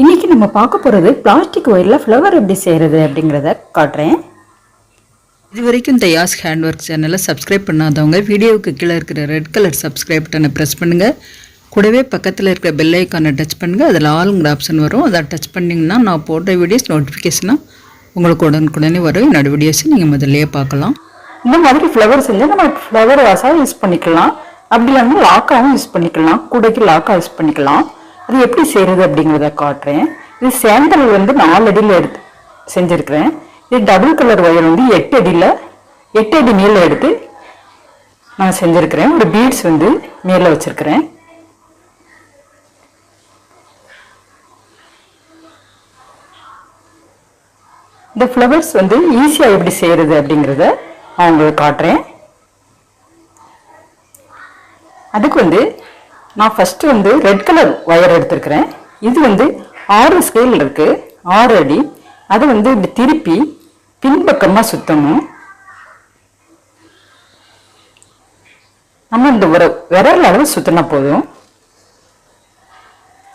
இன்னைக்கு நம்ம பார்க்க போகிறது பிளாஸ்டிக் ஒயரில் ஃப்ளவர் எப்படி செய்கிறது அப்படிங்கிறத காட்டுறேன். இது வரைக்கும் இந்த யாஸ் ஹேண்ட் ஒர்க் சேனலை சப்ஸ்கிரைப் பண்ணாதவங்க வீடியோவுக்கு கீழே இருக்கிற ரெட் கலர் சப்ஸ்கிரைப் பட்டனை ப்ரெஸ் பண்ணுங்கள் கூடவே பக்கத்தில் இருக்கிற பெல் ஐக்கானை டச் பண்ணுங்கள் அதில் ஆளுங்கிற ஆப்ஷன் வரும். அதை டச் பண்ணிங்கன்னா நான் போடுற வீடியோஸ் நோட்டிஃபிகேஷனாக உங்களுக்கு உடனுக்குடனே வரும். என்னோட வீடியோஸை நீங்கள் முதல்லயே பார்க்கலாம். இந்த மாதிரி ஃப்ளவர் செஞ்சால் நம்ம ஃப்ளவர் வாசாக யூஸ் பண்ணிக்கலாம். அப்படி இல்லைன்னா லாக்காகவும் யூஸ் பண்ணிக்கலாம். கூடைக்கு லாக்காக யூஸ் பண்ணிக்கலாம். அது எப்படி செய்கிறது அப்படிங்கிறத காட்டுறேன். இது சேண்டல் வந்து நாலு அடியில் எடுத்து செஞ்சுருக்கிறேன். இது டபுள் கலர் ஒயர் வந்து எட்டு அடியில் எட்டு அடி மேலே எடுத்து நான் செஞ்சுருக்கிறேன். ஒரு பீட்ஸ் வந்து மேலே வச்சுருக்கிறேன். இந்த ஃப்ளவர்ஸ் வந்து ஈஸியாக எப்படி செய்கிறது அப்படிங்கிறத நான் உங்களுக்கு காட்டுறேன். அதுக்கு வந்து நான் ஃபஸ்ட்டு வந்து ரெட் கலர் ஒயர் எடுத்திருக்கிறேன். இது வந்து ஆறு ஸ்கேல் இருக்குது ஆறு அடி. அதை வந்து இப்படி திருப்பி பின்பக்கமாக சுற்றணும் நம்ம இந்த ஒரு விரல் அளவு சுற்றினா போதும்.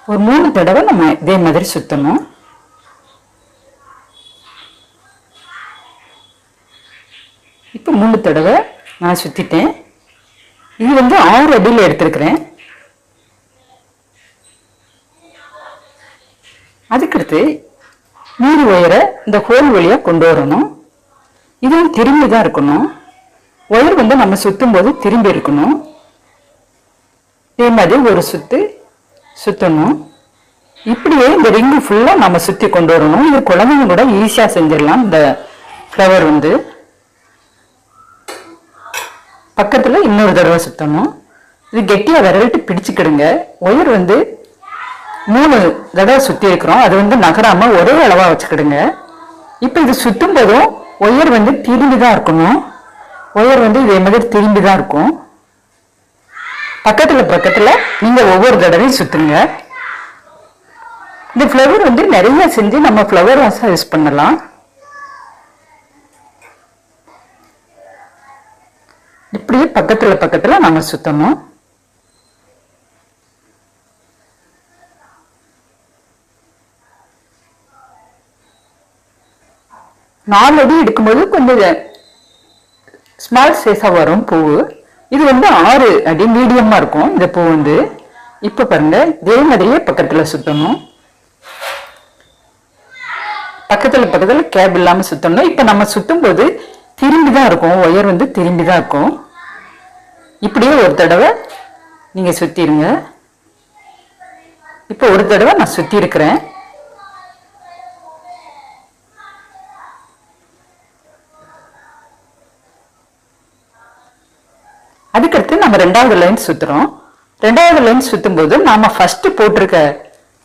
ஒரு மூணு தடவை நம்ம இதே மாதிரி சுற்றணும் இப்போ மூணு தடவை நான் சுற்றிட்டேன் இது வந்து ஆறு அடியில் எடுத்திருக்கிறேன். அதுக்கடுத்து நீர் ஒயரை இந்த ஹோல் வழியாக கொண்டு வரணும். இதுவும் திரும்பி தான் இருக்கணும். ஒயர் வந்து நம்ம சுற்றும் போது திரும்பி இருக்கணும். இதே மாதிரி ஒரு சுற்று சுற்றணும் இப்படியே இந்த ரிங்கு ஃபுல்லாக நம்ம சுற்றி கொண்டு வரணும். இது குழந்தைங்க கூட ஈஸியாக செஞ்சிடலாம். இந்த ஃப்ளவர் வந்து. பக்கத்தில் இன்னொரு தடவை சுற்றணும் இது கெட்டியாக விரலிட்டு பிடிச்சிக்கிடுங்க. ஒயர் வந்து மூணு தடவை சுற்றி இருக்கிறோம். அது வந்து நகராமல் ஒரே அளவாக வச்சுக்கிடுங்க. இப்போ இது சுற்றும் போதும் ஒயர் வந்து திரும்பி தான் இருக்கணும். ஒயர் வந்து இதே மாதிரி திரும்பி தான் இருக்கும். பக்கத்தில் பக்கத்தில் நீங்கள் ஒவ்வொரு தடவையும் சுற்றுங்க இந்த ஃப்ளவர் வந்து நிறைய செஞ்சு நம்ம ஃப்ளவர் வாஷாக யூஸ் பண்ணலாம். இப்படியே பக்கத்தில் பக்கத்தில் நம்ம சுத்தணும். நாலு அடி எடுக்கும்போது கொஞ்சம் ஸ்மால் சைஸாக வரும் பூ இது வந்து ஆறு அடி மீடியமா இருக்கும். இந்த பூ வந்து இப்போ பாருங்க இதே மாதிரியே பக்கத்துல சுத்தணும். பக்கத்துல பக்கத்துல கேப் இல்லாம சுத்தணும். இப்போ நம்ம சுத்தும் போது திரும்பி தான் இருக்கும். ஒயர் வந்து திரும்பி தான் இருக்கும். இப்படியே ஒரு தடவை நீங்க சுற்றிடுங்க இப்போ ஒரு தடவை நான் சுற்றி இருக்கிறேன் அதுக்கடுத்து நம்ம ரெண்டாவது லைன் சுற்றுறோம் ரெண்டாவது லைன் சுற்றும் போது நாம ஃபர்ஸ்ட் போட்டிருக்க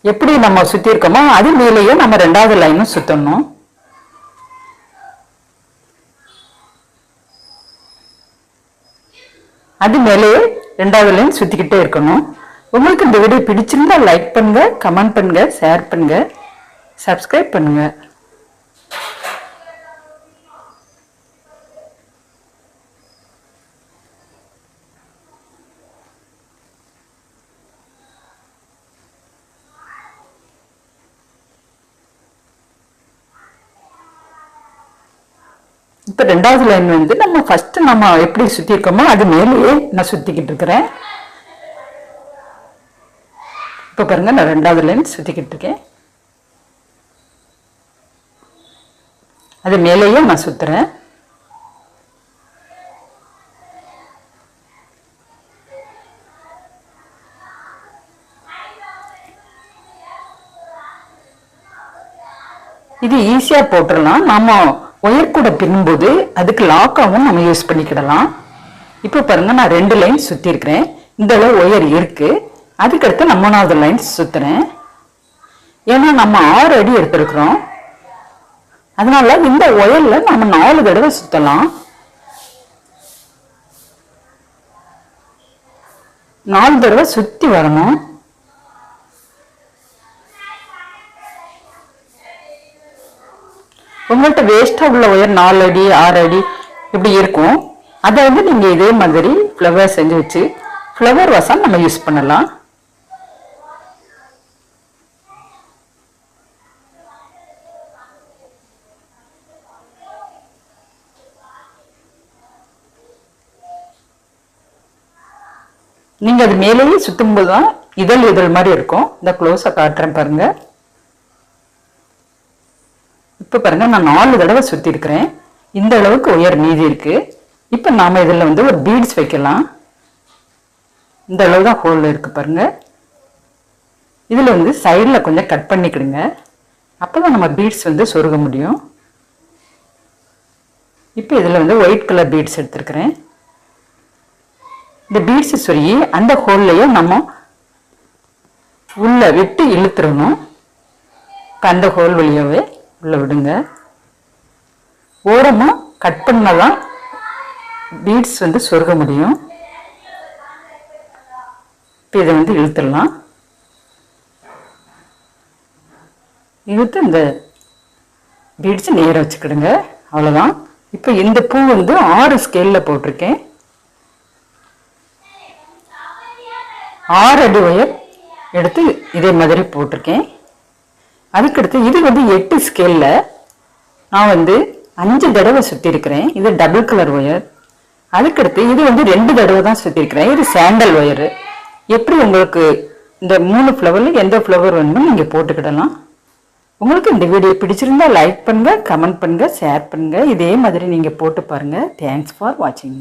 எப்படி நம்ம சுற்றிருக்கோமோ அது மேலேயே நம்ம ரெண்டாவது லைனும் சுற்றணும் அது மேலேயே ரெண்டாவது லைன் சுற்றிக்கிட்டே இருக்கணும். உங்களுக்கு இந்த வீடியோ பிடிச்சிருந்தா லைக் பண்ணுங்கள் கமெண்ட் பண்ணுங்கள் ஷேர் பண்ணுங்கள் சப்ஸ்கிரைப் பண்ணுங்கள் இப்போ ரெண்டாவது லைன் வந்து நம்ம ஃபர்ஸ்ட் நம்ம எப்படி சுத்தி இருக்கோமோ அது மேலேயே நான் சுத்திக்கிட்டு இருக்கிறேன். இப்போ பாருங்க நான் ரெண்டாவது லைன் சுத்திக்கிட்டு இருக்கேன். அது மேலேயே நான் சுத்துறேன். இது ஈஸியா போட்டுடலாம் நாம ஒயர் கூட பின்னும்போது அதுக்கு லாக்காகவும் நம்ம யூஸ் பண்ணிக்கிடலாம். இப்போ பாருங்கள் நான் ரெண்டு லைன் சுற்றிருக்கிறேன் இந்த அளவு ஒயர் இருக்குது அதுக்கடுத்து நான் மூணாவது லைன் சுற்றுறேன் ஏன்னா நம்ம ஆறு அடி எடுத்திருக்கிறோம். அதனால இந்த ஒயரில் நம்ம நாலு தடவை சுற்றலாம் நாலு தடவை சுற்றி வரணும். உங்கள்கிட்ட வேஸ்ட்டாக உள்ள ஒயர் நாலு அடி ஆறு அடி இப்படி இருக்கும். அதை வந்து நீங்கள் இதே மாதிரி ஃப்ளவர் செஞ்சு வச்சு ஃப்ளவர் வசம் நம்ம யூஸ் பண்ணலாம். நீங்கள் அது மேலேயே சுற்றும்போது தான் இதழ் இதழ் மாதிரி இருக்கும். இந்த க்ளோஸை காட்டுறேன் பாருங்கள் இப்போ பாருங்கள் நான் நாலு தடவை சுற்றிருக்கிறேன் இந்த அளவுக்கு உயர் மீதி இருக்குது இப்போ நாம் இதில் வந்து ஒரு பீட்ஸ் வைக்கலாம். இந்த அளவு தான் ஹோல் இருக்குது பாருங்கள் இதில் வந்து சைடில் கொஞ்சம் கட் பண்ணிக்கிடுங்க. அப்போ தான் நம்ம பீட்ஸ் வந்து சொருக முடியும். இப்போ இதில் வந்து ஒயிட் கலர் பீட்ஸ் எடுத்துருக்கிறேன். இந்த பீட்ஸை சொருகி அந்த ஹோல்லையும் நம்ம உள்ளே விட்டு இழுத்துடணும் இப்போ அந்த ஹோல் வழியாவே உள்ளே விடுங்க. ஓரமாக கட் பண்ணாதான் பீட்ஸ் வந்து சொருக முடியும். இப்போ இதை வந்து இழுத்துடலாம். இழுத்து இந்த பீட்ஸ் நேராக வச்சுக்கிடுங்க. அவ்வளோதான் இப்போ இந்த பூ வந்து ஆறு ஸ்கேலில் போட்டிருக்கேன். ஆறு அடி ஒயர் எடுத்து இதே மாதிரி போட்டிருக்கேன். அதுக்கடுத்து இது வந்து எட்டு ஸ்கேலில் நான் வந்து அஞ்சு தடவை சுற்றிருக்கிறேன் இது டபுள் கலர் ஒயர் அதுக்கடுத்து இது வந்து ரெண்டு தடவை தான் சுற்றிருக்கிறேன் இது சாண்டல் ஒயரு எப்படி உங்களுக்கு இந்த மூணு ஃப்ளவரில் எந்த ஃப்ளவர் வேணுமோ நீங்கள் போட்டுக்கிடலாம். உங்களுக்கு இந்த வீடியோ பிடிச்சிருந்தா லைக் பண்ணுங்க கமெண்ட் பண்ணுங்கள் ஷேர் பண்ணுங்கள் இதே மாதிரி நீங்கள் போட்டு பாருங்கள் தேங்க்ஸ் ஃபார் வாட்சிங்